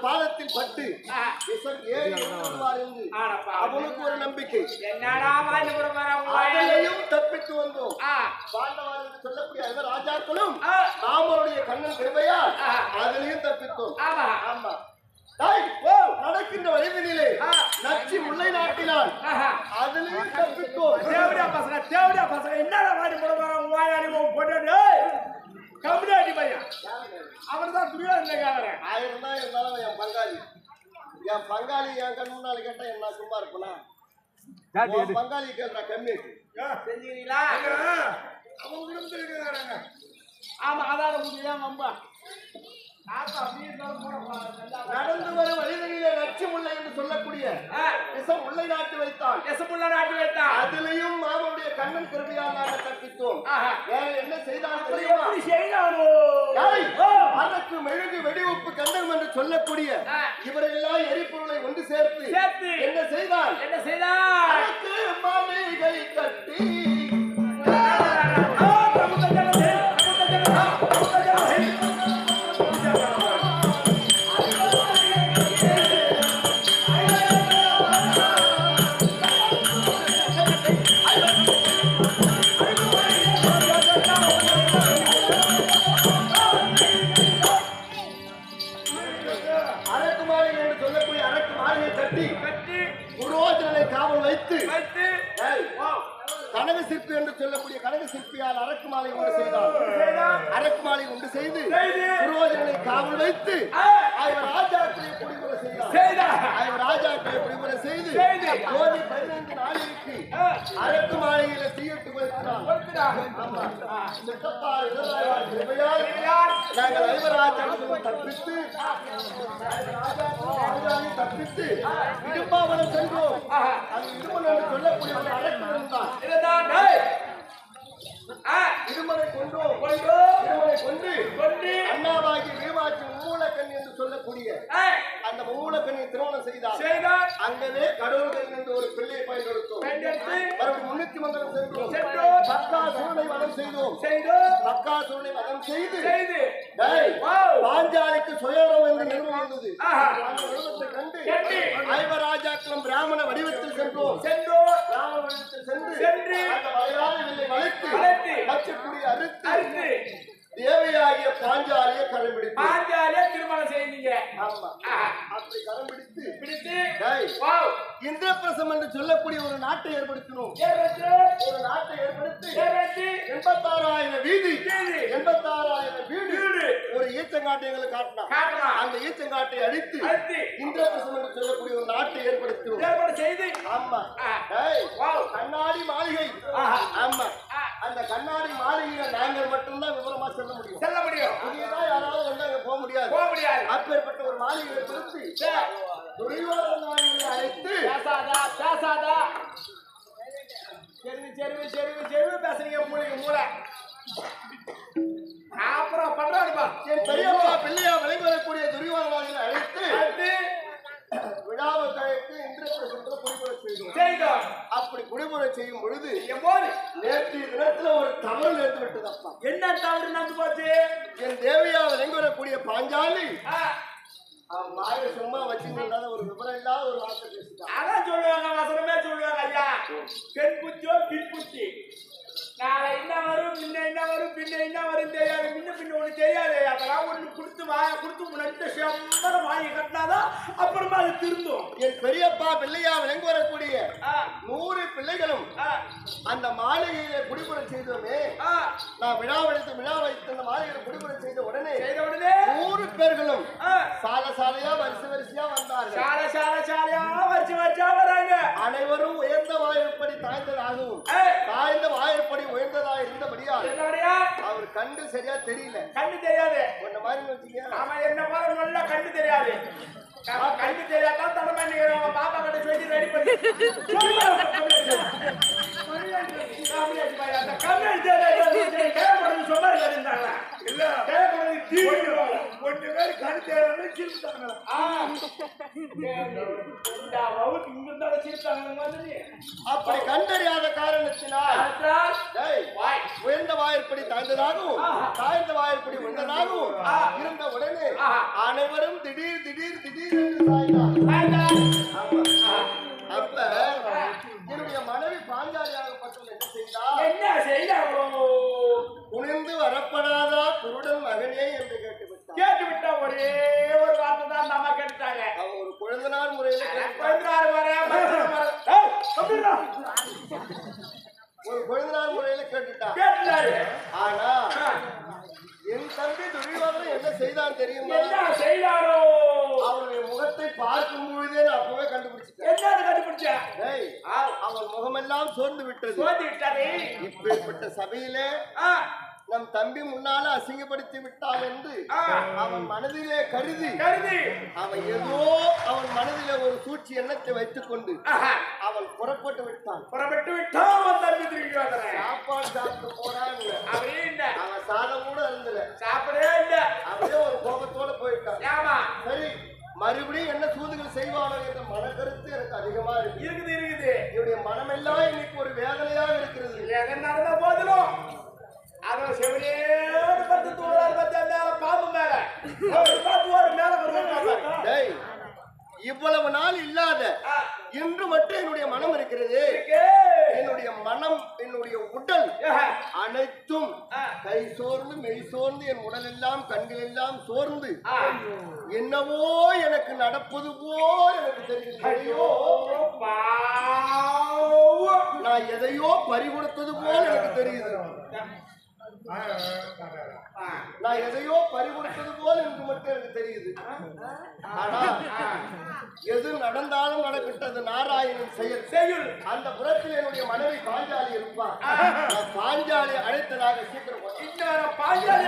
பாதத்தில் பட்டு. விஷம் ஏறி இறங்குவார் என்று. ஆனப்பா. அவனுக்கு ஒரு நம்பிக்கை. அதிலையும் தப்பித்து வந்தோம். ஆ. பாண்டவர் என்று சொல்லக்கூடிய ராஜாக்களும். ராமருடைய கண்ணன் கிருபையால் ஆ. அதிலையும் தப்பித்தோம். ஆமா. நடக்கின்ற ஆ. நச்சி முல்லை நாட்டினால். அதிலையும் தப்பித்தோம். தேவடியா பசங்க என்னடா வாயாடி போட்டு பையன் அவர் தான் துரியோதனை கேக்குறேன் ஆயிரம் தான் இருந்தாலும் என் பங்காளி. என் பங்காளி என் கண் முன்னால கேட்டா என்ன சும்மா இருப்பனா? பங்காளி கேட்டா கம்மி. செஞ்சுக்கிறீங்களா? அவங்க குடும்பத்தில் இருக்கிறாங்க. ஆமா அதான் வம்பா? இருந்தாலும் போட கூடாது. நடந்து வரும் வழிகளிலே முல்லை என்று சொல்லக்கூடிய விஷம் முல்லை நாட்டு வைத்தான். எசமுள்ள நாட்டு வைத்தான். அதிலையும் மாமனுடைய கண்ணன் நாங்கள் ஆஹா. வேற என்ன செய்தான் அப்படி அதற்கு மெழுகு வெடிவுப்பு கண்டம் என்று சொல்லக்கூடிய. இவரெல்லாம் எரிபொருளை ஒன்று சேர்த்து. என்ன செய்தான் என்ன செய்தார் கனக சிற்பி என்று சொல்லக்கூடிய கனக சிற்பியால் அரக்கு மாலை உண்டு செய்தார். அரக்கு மாலை உண்டு செய்து புரோஜனை காவல் வைத்து அவர் ராஜாக்களை குடிமுறை செய்தார். அவர் ராஜாக்களை குடிமுறை செய்து. ஜோதி பதினைந்து நாளிற்கு அரக்கு மாளிகையில தீயிட்டு கொடுக்கிறார் நாங்கள் ஐவராஜாக்களும் தப்பித்து தப்பித்து இடும்பாவனம் சென்றோம் அந்த இடுமன் என்று சொல்லக்கூடிய ஒரு அரக்கு இருந்தான். இடுமனை கொன்றோம் இடுமனை கொன்று. அண்ணாவாகி வீமாட்சி மூலக்கண் என்று சொல்லக்கூடிய அந்த மூலக்கண்ணை திருமணம் செய்தார் அங்கவே கடவுள்கள் என்று ஒரு பிள்ளையை பயன்படுத்தோம். மறுபடியும் முன்னூத்தி மங்கலம் சென்றோம் சென்றோம். பக்கா சூழலை வதம் செய்தோம். பக்கா சூழலை வதம் செய்து செய்து. பாஞ்சாலிக்கு சுயரம் என்று நிறுவனம் இருந்தது. கண்டு கண்டு. ஐவராஜாக்களும் பிராமண வடிவத்தில் சென்றோம். சென்றோம். பிராமண வடிவத்தில் சென்று சென்று. அந்த வளையாத வில்லை வளைத்து பச்சைக்குடி அறுத்து தேவையாகிய பாஞ்சாலியை கரம் பிடித்து. பாஞ்சாலியே திருமணம் செய்தீங்க. ஆமா. அப்படி கரம் பிடித்து. பிடித்து. இந்திரபிரசம் என்று சொல்லக்கூடிய ஒரு நாட்டை ஏற்படுத்தினோம். ஒரு நாட்டை ஏற்படுத்தி எண்பத்தாறாயிரம் வீதி. எண்பத்தாறாயிரம் வீடு. ஒரு ஈச்சங்காட்டை எங்களுக்கு காட்டலாம். அந்த ஈச்சங்காட்டை அடித்து. இந்திரபிரசம் என்று சொல்லக்கூடிய ஒரு நாட்டை ஏற்படுத்தினோம். ஏற்பாடு செய்து. ஆமா. மாளிகையை கொடுத்து துரியோதனாயை அழைத்து பேசாதா பேசாதா. செருவு செருவு செருவு செருவு பேசுறீங்க மூளைக்கு மூளை. அப்புறம் பண்றாருப்பா என் பெரியப்பா பிள்ளையா விளங்கி வரக்கூடிய துரியோதனாயை அழைத்து விழாவை கழித்து இந்திரபிரசத்துல குடிமுறை செய்தோம். அப்படி குடிமுறை செய்யும் பொழுது நேற்று தினத்துல ஒரு தவறு நேர்ந்து விட்டதப்பா என்ன தவறு நடந்து போச்சு? என் தேவியா விளங்கி வரக்கூடிய பாஞ்சாலி வாயை சும்மா வச்சுருந்தாத ஒரு விவரம் இல்லாத ஒரு வார்த்தை பேசிட்டான். அதான் சொல்லுவாங்க வசனமே சொல்லுவாங்க ஐயா. பெண் புத்தியோ பின் புத்தி. நாளை என்ன வரும் முன்ன என்ன வரும் பின்ன என்ன வரும் தெரியாது முன்ன பின்ன ஒண்ணு தெரியாது. அதெல்லாம் ஒண்ணு கொடுத்து வாய கொடுத்து முன்னாடி செம்மரம் வாங்கி கட்டினாதான் அப்புறமா அது திருந்தும். என் பெரியப்பா பிள்ளையா விளங்கி வரக்கூடிய நூறு பிள்ளைகளும் அந்த மாளிகையில குடிமுறை செய்தோமே. நான் விழா வைத்து விழா வைத்து அந்த மாளிகையில குடிமுறை செய்த உடனே செய்த உடனே? நூறு பேர்களும் சால சாலையா வரிசை வரிசையா வந்தார்கள். சால சால சாலையா வச்சு வச்சா வராங்க. அனைவரும் உயர்ந்த வாயிற்படி தாய்ந்ததாகவும் தாய்ந்த வாயிற்படி உயர்ந்ததாக இருந்தபடியால் என்னுடைய அவர் கண்டு சரியா தெரியல. கண்ணு தெரியாது. உன்ன மாதிரி வச்சுக்க ஆமா என்ன போல நல்லா கண்ணு தெரியாது. கண்ணு தெரியாதான் தலைமை நீங்க பாப்பா கிட்ட சொல்லி ரெடி பண்ணி. மாதிரி. அப்படி கண்டறியாத காரணத்தினால் அடுத்தால், டேய், வாய். உயர்ந்த ஆஹா. தாழ்ந்த வாயிற்படி உயர்ந்ததாகவும் ஆ. இருந்த உடனே. அனைவரும் திடீர் திடீர் திடீர் சாய்ந்தான் சாய்ந்தார். அப்ப என்னுடைய மனைவி பாஞ்சாலியாகப்பட்டவள் என்ன செய்தார் என்ன செய்தாரோ குனிந்து வரப்படாதா குருடன் மகனே என்று கேட்டுவிட்டார் கேட்டு விட்ட ஒரே ஒரு வார்த்தை தான் நம்ம கேட்டுட்டாங்க அவன் ஒரு குழந்தனார் முறையில கேட்டுவிட்டான். பதினாறு வர மத்தியம் வர ஏய், சொல்லுடா. ஒரு குழந்தனார் முறையில கேட்டுட்டான் கேட்டுட்டாரு ஆனா ஆ. என் தம்பி துரியோதனன் என்ன செய்தான் தெரியுமா? என்ன செய்தாரோ? முகத்தை பார்க்கும் பொழுதே நான் அப்பவே கண்டுபிடிச்சிட்டேன். என்ன முகமெல்லாம் சோர்ந்து விட்டது. சோதி விட்டாரு. இப்பேற்பட்ட சபையிலே நம் தம்பி முன்னால அசிங்கப்படுத்தி விட்டான் என்று. அவன் மனதிலே கருதி கருதி. அவன் ஏதோ அவன் மனதிலே ஒரு சூழ்ச்சி எண்ணத்தை வைத்துக் கொண்டு அவன் புறப்பட்டு விட்டான். புறப்பட்டு விட்டான். மறுபடியும் என்ன சூதுகள் செய்வானோ என்ற மனக்கருத்து எனக்கு அதிகமா இருக்கு இருக்குது இருக்குது. என்னுடைய மனமெல்லாம் இன்னைக்கு ஒரு வேதனையாக இருக்கிறது. நடந்த போதிலும் அவன் செவிலியோடு பத்து தூளார் பத்து பாம்பு மேல. ஒரு பாம்பு ஒரு மேல வருவாங்க டேய் இவ்வளவு நாள் இல்லாத இன்று மட்டும் என்னுடைய மனம் இருக்கிறது. என்னுடைய மனம் என்னுடைய உடல் அனைத்தும் கை சோர்ந்து மெய் சோர்ந்து என் உடல் எல்லாம் கண்கள் எல்லாம் சோர்ந்து. என்னவோ எனக்கு நடப்பது போல் எனக்கு தெரிகிறது. நான் எதையோ பறிகொடுத்தது போல் எனக்கு தெரியுது நான் எதையோ பறிகொடுத்தது போல் எனக்கு மட்டும் எனக்கு தெரியுது. ஆனா எது நடந்தாலும் நடக்கிட்டது நாராயணன் செயல் செய்யுள். அந்த புறத்தில் என்னுடைய மனைவி பாஞ்சாலி இருப்பான் பாஞ்சாலி அழைத்ததாக சீக்கிரம் பாஞ்சாலி